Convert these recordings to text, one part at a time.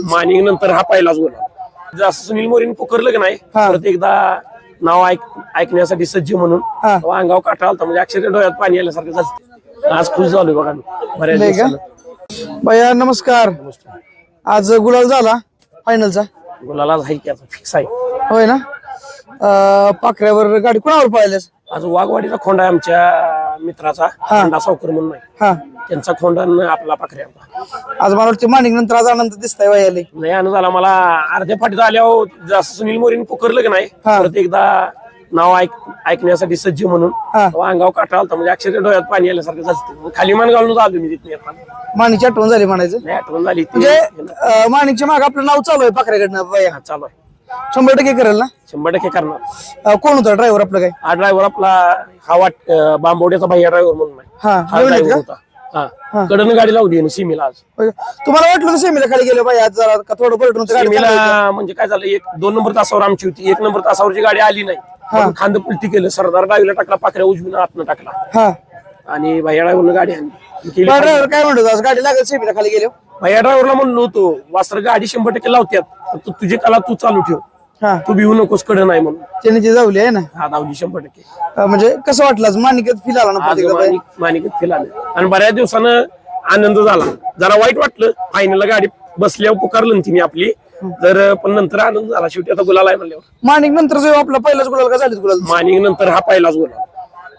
मानिक नंतर हा पहिलाच गोल जसं सुनील मोरीन पुकारलं की नाही. परत एकदा नाव ऐक ऐकण्यासाठी सज्ज म्हणून अंगावर काटा आलता. म्हणजे अक्षरशः डोळ्यात पाणी आल्यासारखं झालं. आज खुश झालोय बघा बऱ्याच भैया नमस्कार. आज गुलाल झाला फायनलचा. गुलाला आहे की आता फिक्स आहे. होय ना? पाखऱ्यावर गाडी कुणावर पाहिल्यास आज वाघवाडीचा खोंडा आहे मित्राचा खोंडा सावकर म्हणून आहे. हा. त्यांचा खोंडा आणि आपला पाखरे आमचा आज मला वाटतं माणिक नंतर आज आनंद दिसताय वयाले नाही आनंद झाला. मला अर्ध्या फाटीत आल्यावर जसं सुनील मोरीन पुकारलं की नाही हा. परत एकदा नाव ऐक ऐकण्यासाठी सज्ज म्हणून हा. तेव्हा अंगावर काटा आलता. म्हणजे अक्षरशः डोळ्यात पाणी आल्यासारखं झालं खाली मान घालूनच आलो मी तिथे येताना माणिकची आठवण झाली म्हणायचं. नाही आठवण झाली ती. म्हणजे माणिकच्या मागे आपलं नाव चालू आहे पाखऱ्याकडनं हा, चालू आहे. शंभर टक्के करेल ना? शंभर टक्के करणार. अं, कोण होता ड्रायव्हर आपलं काय? हा ड्रायव्हर आपला हा वाट अं, बांबवड्याचा भैया ड्रायव्हर म्हणून. आहे हा हा नवीन आहेत ड्रायव्हर होता. हा. कडनं गाडी लावली सीमेला आज. होय का? तुम्हाला वाटलं सेमीला खाली गेलं बाई आज जरा का थोडं पलटून गाडी होती. सीमेला म्हणजे काय झालं एक दोन नंबर तासावर आमची होती. एक नंबर तासावरची गाडी आली नाही. म्हणून खांद पलटी केलं. सरदार डावीला टाकला पाखऱ्या उजवीनं आतनं टाकला. हा. आणि भैया ड्रायव्हरनं गाडी आणली. केली ड्रायव्हर काय म्हणतो आज गाडी लागेल सेमीला खाली गेलो भैया ड्रायव्हरला म्हणलो होतो वासर गाडी शंभर टक्के लावत्यात. फक्त तुझी कला तू चालू ठेव. हा. तू भिवू नकोस कडं नाही म्हणून. त्याने ती जावली आहे ना? हा धावली शंभर टक्के. अं, म्हणजे कसं वाटलं मानिकत फील आला ना आज प्रत्येकाला आलं. आणि बऱ्याच दिवसानं आनंद झाला. जरा वाईट वाटलं. फायनलला गाडी बसल्यावर पुकारलं ना तिने आपली. तर पण नंतर आनंद झाला. शेवटी आता गुलाल आहे म्हणल्यावर. माणिक नंतर जो आपला पहिलाच गुलाल का झालीच गुलाल? मानिक नंतर हा पहिलाच गुलाल.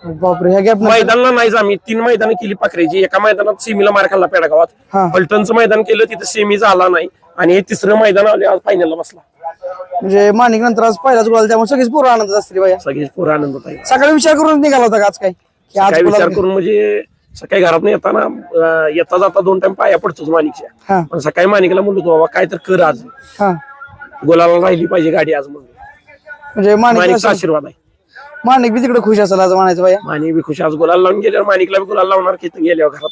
बापरे ह्या गॅप मैदानाला नाहीच आम्ही तीन मैदानं केली पाखरेची. एका मैदानात सेमीला मार खाल्ला पेडा हा. गावात पलटणचं मैदान केलं तिथं सेमी झाला नाही. आणि हे तिसरं मैदान आले आज फायनलला बसला. म्हणजे माणिक नंतर आज पहिलाच गुलाल त्यामुळे सगळीच पूर्ण आनंद असतील बाया. सगळीच पुरा आनंद होता सकाळी विचार करून निघाला होता का आज काय? की आज काय विचार करून म्हणजे सकाळी घरात येताना अं, येता जाता दोन टाइम पाया पडतोच मानिकच्या हा. पण सकाळी मानिकला म्हणलो होतो बाबा काय तर कर आज. हा. गुलाला राहिली पाहिजे गाडी आज म्हणून. म्हणजे माणिक मानिकचा आशीर्वाद आहे. माणिक बी तिकडे खुश असेल आज म्हणायचं बाया. मानिक बी खुश आज गुलाल लावून गेल्यावर मानिकला बी गुलाल लावणार की गेल्यावर घरात.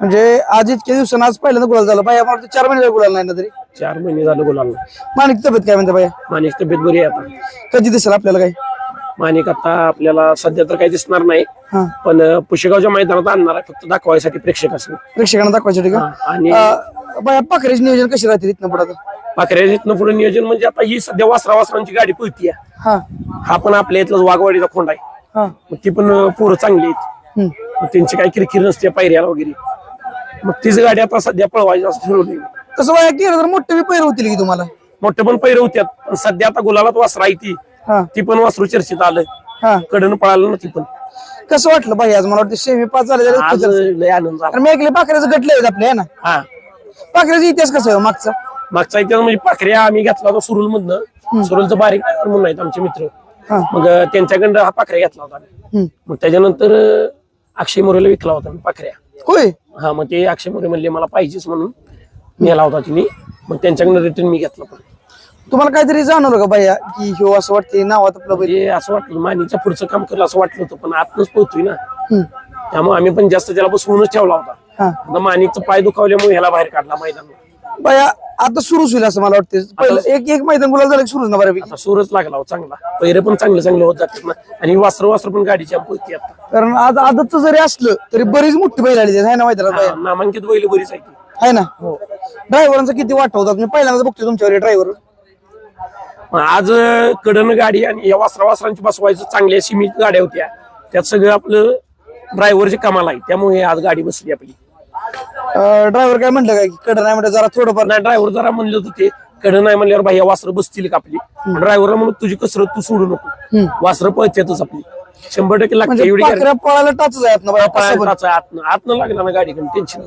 म्हणजे आज इतक्या दिवसानं आज पहिल्यांदा गुलाल झाला. मला वाटतं चार महिने गुलाल नाही ना तरी. चार महिने झालं गुलाल माणिक तब्येत काय म्हणते बाया मानिक तब्येत बरी आहे आता. कधी दिसेल आपल्याला काय मानिक आता आपल्याला सध्या तर काही दिसणार नाही. हा. पण अं, पुशेगावच्या मैदानात आणणार आहे फक्त दाखवायसाठी प्रेक्षक असं. प्रेक्षकांना दाखवायसाठी का? आणि अं, बाया पाखरेच नियोजन कशी राहतील इथनं पुढे पाखऱ्या इथनं पुढे नियोजन म्हणजे आता ही सध्या वासरा वासरांची गाडी पळतीये हा. हा पण आपल्या इथलं वाघवाडीचा खोंड आहे. हा. मग ती पण अं, पोरं चांगली आहेत. हम्म. मग त्यांची काही किरकिर नसते पायऱ्याला वगैरे. मग तीच गाडी आता सध्या पळवायची असं ठरवली तसं बाया केलं तर मोठे बी पैर होतील की तुम्हाला? मोठे पण पैर होत्यात पण सध्या आता गुलालात वासरा आहे ती. हा. ती पण वासरू चर्चेत आलं हा. कडनं पळालं ना ती पण. कसं वाटलं बाई? आज मला वाटतं सेमी पाच झाले आज लय आनंद झाला. मी ऐकले पाखऱ्याचं गटले आहेत आपले है ना? हा. पाखऱ्याचा इतिहास कसा आहे हो मागचा? मागचा इतिहास म्हणजे पाखऱ्या आम्ही घेतला होता सुरुल मधनं सुरुलचं बारीक driver म्हणून आहेत आमचे मित्र. हा. मग अं, त्यांच्याकडं हा पाखऱ्या घेतला होता आम्ही. हम्म. मग त्याच्यानंतर अं, अक्षय मोरेला विकला होता पाखऱ्या. होय? हा मग ते अक्षय मोरे म्हणले मला पाहिजेच म्हणून. नेला होता तिने. मग त्यांच्याकडनं रिटर्न मी घेतला पण. तुम्हाला काहीतरी जाणवलं का बाया की ह्यो असं वाटते नावात आपलं बैल? म्हणजे असं वाटलं मानीच्या पुढचं काम करलं असं वाटलं होतं पण आतनच पोहतोय ना. हम्म. त्यामुळे आम्ही पण जास्त त्याला बसवूनच ठेवला होता. हा. आता मानिकचं पाय दुखावल्यामुळे ह्याला बाहेर काढला मैदान बाया आता सुरूच होईल असं मला वाटतं पहिलं एक एक मैदान गुलाल झालं सुरूच ना बऱ्यापैकी. आता सूरच लागला हो चांगला. पहिरे पण चांगले चांगले होत जातात ना. आणि वासर वासर पण गाडीच्या पोहती आता. कारण आज आदतचं जरी असलं तरी बरीच मोठी बैल आली आहे ना मैदानात बाया? हा, नामांकित बैल बरीच आहे ती. आहे ना? हो ड्रायव्हरांचा किती वाटा होता? मी पहिल्यांदा बघतोय तुमच्यावर ड्रायव्हर मग आज कडन गाडी आणि या वासरा वासरांची बसवायचं चांगल्या सीमित गाड्या होत्या. त्यात सगळं आपलं ड्रायव्हरची कमाल आहे. त्यामुळे आज गाडी बसली आपली. ड्रायव्हर काय म्हणलं काय? की कडं नाही म्हणलं जरा थोडंफार. नाही ड्रायव्हर जरा म्हणलं होतं ते कडं नाही म्हणल्यावर भाई वासरं बसतील का आपली? ड्रायव्हरला म्हणून तुझी कसरत तू सोडू नको. वासरं पळत्यातच आपली. शंभर टक्के लागते म्हणजे एवढी पळायला टाचच आहे ना आतनं. आतनं लागला ना गाडी टेन्शन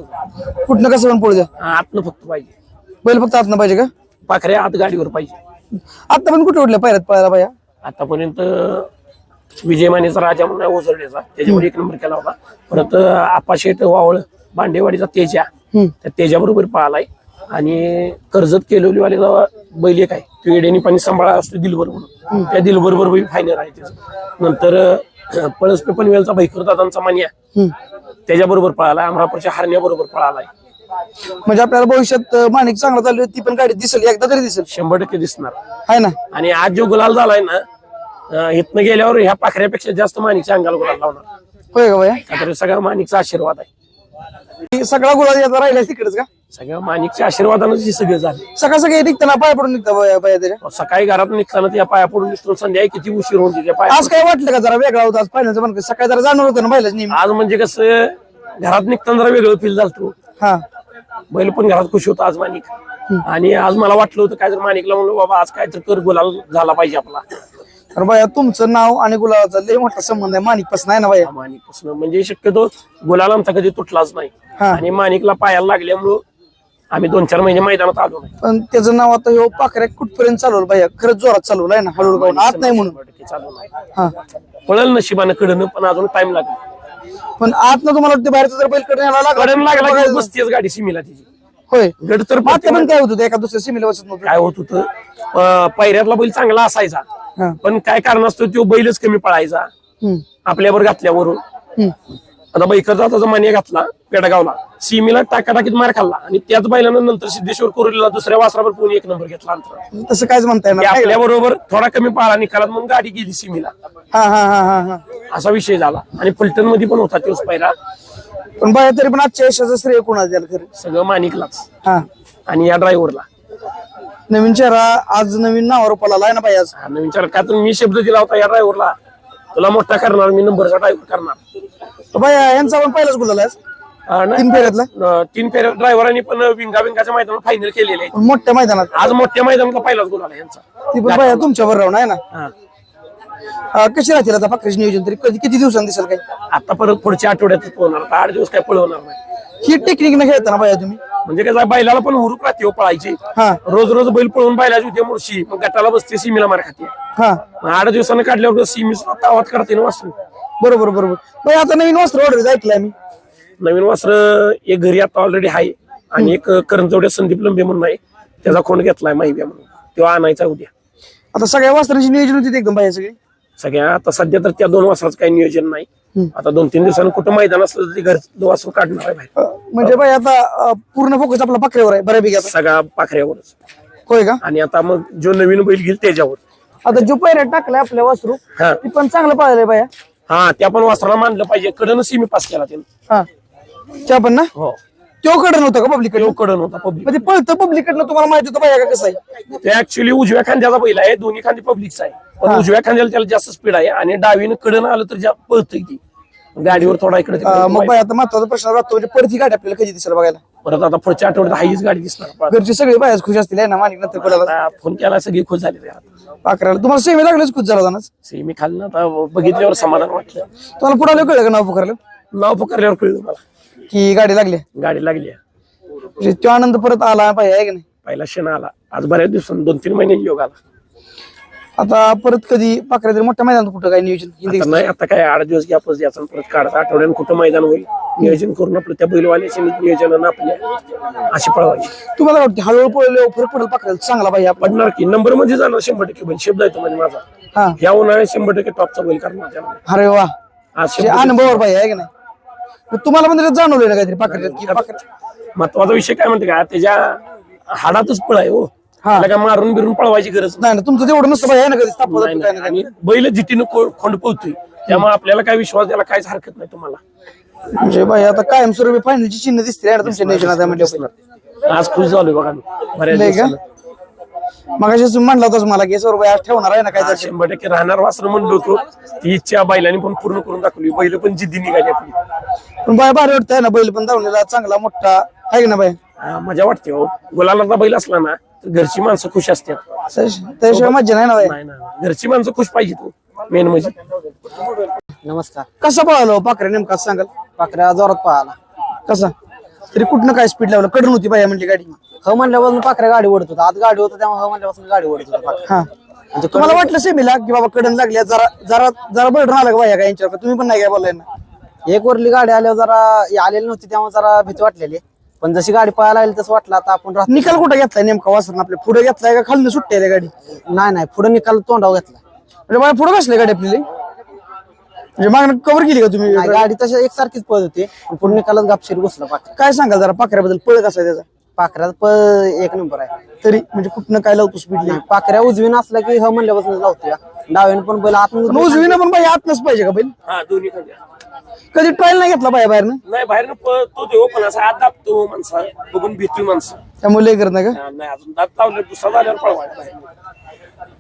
कुठनं कसं पण पळू द्या. आतनं फक्त पाहिजे. बैल फक्त आतनं पाहिजे का? पाखऱ्या आत गाडीवर पाहिजे. आता पण कुठे उठल्या पायऱ्यात पळायला बाया? आतापर्यंत विजय मानेचा राजा म्हणून आहे ओझरड्याचा त्याच्यावर एक नंबर केला होता. परत आपाशेट वावळ. भांडेवाडीचा तेजा. त्या तेजाबरोबर पळालाय. आणि कर्जत केलोलीवाल्याचा बैल एक आहे. तो पाणी सांभाळा असतो दिलबर म्हणून. त्या दिलबर बरोबर फायनल आहे त्याचं. नंतर अं, पळसपे पनवेलचा भैकर दादांचा मान्या. त्याच्याबरोबर पळाला अमरापूरच्या हरण्याबरोबर पळालाय. म्हणजे आपल्याला भविष्यात माणिक चांगला चालू ती पण गाडी दिसेल. एकदा तरी दिसेल. शंभर टक्के दिसणार. आहे ना? आणि आज जो गुलाल झालाय ना इथनं गेल्यावर ह्या पाखऱ्यापेक्षा जास्त माणिकच्या अंगाला गुलाल लावणार. होय का बाया का तर सगळा माणिकचा आशीर्वाद आहे. ही सगळा गुलाल याचा राहिला तिकडेच का? सगळ्या माणिकच्या आशीर्वादानंच हे सगळं झालं. सकाळ सकाळी निघताना पाय पडून निघता बाया बाया त्याच्या? सकाळी घरात निघताना त्या पाया पडून निघतो संध्याकाळी किती उशीर होऊन त्या पाया आज काय वाटलं का जरा वेगळा होता आज पाहिल्याचं पण सकाळी जरा जाणवत होतं ना नेहमी. आज म्हणजे कसं घरात निघताना जरा वेगळं फील झालं हा. बैल पण घरात खुश होता आज माणिक. आणि आज मला वाटलं होतं काय तर माणिकला म्हणलं बाबा आज काय तर कर गुलाल झाला पाहिजे आपला. तर बाया तुमचं नाव आणि गुलाबाचा लय मोठा संबंध आहे. माणिकपासून आहे ना बाया? माणिकपासून. म्हणजे शक्यतो गुलाल आमचा कधी तुटलाच नाही. हा. आणि माणिकला पायाला लागल्यामुळं आम्ही दोन चार महिने मैदानात आलो नाही. पण त्याचं नाव आता ह्यो पाखऱ्या कुठपर्यंत चालवलं बाया? खरंच जोरात चालवलं आहे ना हळूहळू आत नाही म्हणून. शंभर टक्के चालू नाही. हा. पळल नशिबानं कडनं पण अजून टाइम लागेल. पण आत ना तुम्हाला वाटतं बाहेरचं जर बैलकडे यायला कडन लागला की लागला बसतीच गाडी सिमीला तिची. होय. गड तर माते पण काय होत होतं? एका दुसऱ्या सीमेला बसत नव्हतं. काय होत होतं? अं, पायऱ्यातला बैल चांगला असायचा. हा. पण काय कारण असतं तो बैलच कमी पळायचा. हम्म, आपल्यावर घातल्यावरून. हम्म. आता बैकरचा त्याचा मान्य घातला पेडगावला. सीमीला टाकाटाकीत मार खाल्ला आणि त्याच बैलानं नंतर सिद्धेश्वर कोरेला दुसऱ्या वासरावर पुणे एक नंबर घेतला अंतर तसं कायच म्हणता येणार नाही. आपल्या बरोबर थोडा कमी पाळा निकालात मग गाडी गेली सीमीला. हा हा हा हा हा. असा विषय झाला. आणि फलटणमध्ये पण होता तोच पायरा पण बाया तरी पण आजच्या यशाचं श्रेय कोणाला खरं? सगळं मानिकलाच. हा. आणि या ड्रायव्हरला नवीन चेहरा आज नवीन नावावर पळाला आहे ना आज? हा नवीन चार का तर मी शब्द दिला होता या ड्रायव्हरला. तुला मोठा करणार मी नंबरचा ड्रायव्हर करणार. तर बाया यांचा पण पहिलाच गुलाल आहे हा? तीन फेऱ्यातला. अं, तीन फेऱ्या ड्रायव्हरांनी पण विंगा विंगाच्या मैदानात फायनल केलेले. पण मोठ्या मैदानात. आज मोठ्या मैदानातला पहिलाच गोल आला यांचा. ती पण बाया तुमच्या बरोबर राहून आहे ना? हा. अं, कशी राहतील आता पाखरेच नियोजन तरी? कधी किती दिवसांनी दिसेल काय? आता परत पुढच्या आठवड्यात आता आठ दिवस काय पळवणार नाही. ही टेक्निक न खेळताना बाया तुम्ही. म्हणजे कसं बैलाला पण हुरूप राहते हो पळायची. हा. रोज रोज बैल पळून बैलाची होते मुळशी. मग गटाला बसते सीमीला मार खाते. हा. मग आठ दिवसानं काढल्यावर सीमी आवाज काढते ना वासरू. बरोबर बरोबर. बाई आता नवीन वस्त्र ऑर्डर ऐकलंय मी. नवीन वासर एक घरी आता ऑलरेडी आहे. आणि एक करंजवड्या संदीप लंबे म्हणून आहे. त्याचा खोंड घेतलाय माहिती म्हणून. तेव्हा आणायचा उद्या. आता सगळ्या वस्त्रांची नियोजन होती एकदम बाया सगळी? सगळ्या आता सध्या तर त्या दोन वासराचं काही नियोजन नाही. आता दोन तीन दिवसानं कुठं मैदान असलं तर ते घर वासरू काढणार आहे बाहेर. म्हणजे बाई आता अं, पूर्ण फोकस आपला पाखऱ्यावर आहे बऱ्यापैकी आता. सगळा पाखऱ्यावरच होय का? आणि आता मग जो नवीन बैल घेईल त्याच्यावर. आता जो पहिल्या टाकलाय आपल्या वासरू हा. ती पण चांगलं पाहिलंय बाया. हा त्या पण वासराला मानलं पाहिजे. कडनं सीमी पास केला त्यानं. हा. त्या पण ना? हो. तो कडे नव्हता का पब्लिककडे तो कडन होता पब्लिक म्हणजे पळतं पब्लिक कडनं तुम्हाला माहिती होतं बाया का कसं आहे? ते ऍक्च्युली उजव्या खांद्याचा बैल आहे दोन्ही खांदे पब्लिकचा आहे. पण उजव्या खांद्याला त्याला जास्त स्पीड आहे आणि डावीनं कडन आलं तर जा- पळतंय ती. गाडीवर थोडा इकडे तिकडे अं, मग बाई आता महत्त्वाचा प्रश्न राहतो म्हणजे परत ही गाडी आपल्याला कधी दिसेल बघायला? परत आता पुढच्या आठवड्यात हाईच गाडी दिसणार. घरची सगळी बायाच खुश असतील ना मानिक नंतर कोणाला? आता फोन केला सगळी खुश झाली पाखराला तुम्हाला सेमी लागलेच खुश झाला ना? सेमी खाल्लं आता बघितल्यावर समाधान वाटलं. तुम्हाला पुढे कळलं का नाव पुकारलं नाव पुकारल्यावर कळलं मला की गाडी लागली? गाडी लागली. म्हणजे तो आनंद परत आला पाहिजे आहे की नाही? पहिला क्षण आला. आज बऱ्याच दिवसांनी दोन तीन महिने योग आला. आता परत कधी पाखऱ्या तरी मोठ्या मैदानात कुठं काय नियोजन हिंदी आता नाही आता काय आठ दिवस गॅपच याचा परत काढता आठवड्यानं कुठं मैदान होईल? नियोजन करून आपलं त्या बैलवाल्याच्या नियोजनानं आपल्या अशी पळवायची. तुम्हाला काय वाटतं हळूहळू पळले फरक पडेल पाखऱ्याला चांगला पाहिजे आपण पडणार की. नंबरमध्ये जाणार शंभर टक्के बैल. शब्द आहे तो म्हणजे माझा. हा. या उन्हाळ्यात शंभर टक्के टॉपचा बैल करणार. त्याला अरे वा. आज शंभर अनुभवावर पाहिजे आहे की नाही? तुम्हाला पण त्याच्यात जाणवलं ना काहीतरी पाखऱ्या महत्त्वाचा विषय काय म्हणते का त्याच्या हाडातच पळ आहे हो हा. त्याला काय मारून बिरून पळवायची गरज नाही ना तुमचं तेवढं नसतं पाहिजे ना कधी नाही तापवत काय नाही. ना आणि बैल जिटीनं को- खोंड पळतोय त्यामुळे आपल्याला काय विश्वास द्यायला काहीच हरकत नाही तुम्हाला म्हणजे भाई आता कायमस्वरूपी फायनलची चिन्ह दिसते तुमच्या म्हणजे आज खुश झालोय बघा मी. बऱ्याच नाही का? दिवसानं. मग तुम्ही म्हणला होताच मला की सौरभ आज ठेवणार आहे ना काय शंभर टक्के राहणार. वासर म्हणलो होतो. ती इच्छा बैलांनी पण पूर्ण करून दाखवली. बैल पण जिद्दी निघाली आपली. पण बाय भारी वाटतंय ना बैल पण धावलेला चांगला मोठा. आहे की ना बाय हा, मजा वाटते हो. गुलाला बैल असला ना तर घरची माणसं खुश असतात. त्याशिवाय मज्जा नाही ना बाय नाही ना. घरची माणसं खुश पाहिजे तू मेन म्हणजे. नमस्कार. कसा पळालो पाखरे नेमका सांगाल? पाखऱ्या जोरात पळाला. कसा? तरी कुठनं काय स्पीड लावलं? कडून होती बाया म्हणजे गाडी. ह म्हणल्यापासून पाखऱ्या गाडी ओढत होता. आज गाडी होतं त्यामुळे ह म्हणल्यापासून गाडी ओढत होता पाखऱ्या. हा. म्हणजे तुम्हाला वाटलं सेमीला की बाबा कडन लागल्या जरा जरा जरा बळडून आला का बाया का यांच्यावर? तुम्ही पण नाही काय बोललाय ना. एक वरली गाडी आल्यावर जरा आलेली नव्हती त्यामुळे जरा भीती वाटलेली. पण जशी गाडी पळायला लागली तसं वाटलं. आता आपण राहतो निकाल कुठं घेतलाय नेमका वासरण आपल्या पुढे घेतलाय का खालनं सुट्टी आहे गाडी नाही नाही. पुढे निकाल तोंडावर घेतला. म्हणजे बाया पुढे बसले गाडी आपली? म्हणजे मागणं कव्हर केली का तुम्ही? नाही, गाडी तशी एकसारखीच पळत होती. पण पुढे निकालच गापशीर घुसला काय सांगाल जरा पाखऱ्याबद्दल? पळ कसा आहे त्याचा? पाखऱ्यात पळ एक नंबर आहे. तरी म्हणजे कुठनं काय लावतो स्पीड नाही, पाखऱ्या उजवीन असला की ह म्हणल्यापासून लावतो डाव्यानं पण बैल आत पण उजवीनं पण बाई आतनच पाहिजे का बैल? हा दोन्ही खांद्या कधी ट्रायल नाही घेतला पाया बाहेरनं? नाही बाहेरनं पळतो देव पण असा आत दाबतो माणसा बघून भीती माणसं. त्यामुळे लय करत नाही का? नाही अजून दात लावले दुसरा झाल्यावर पळवायला बाहेर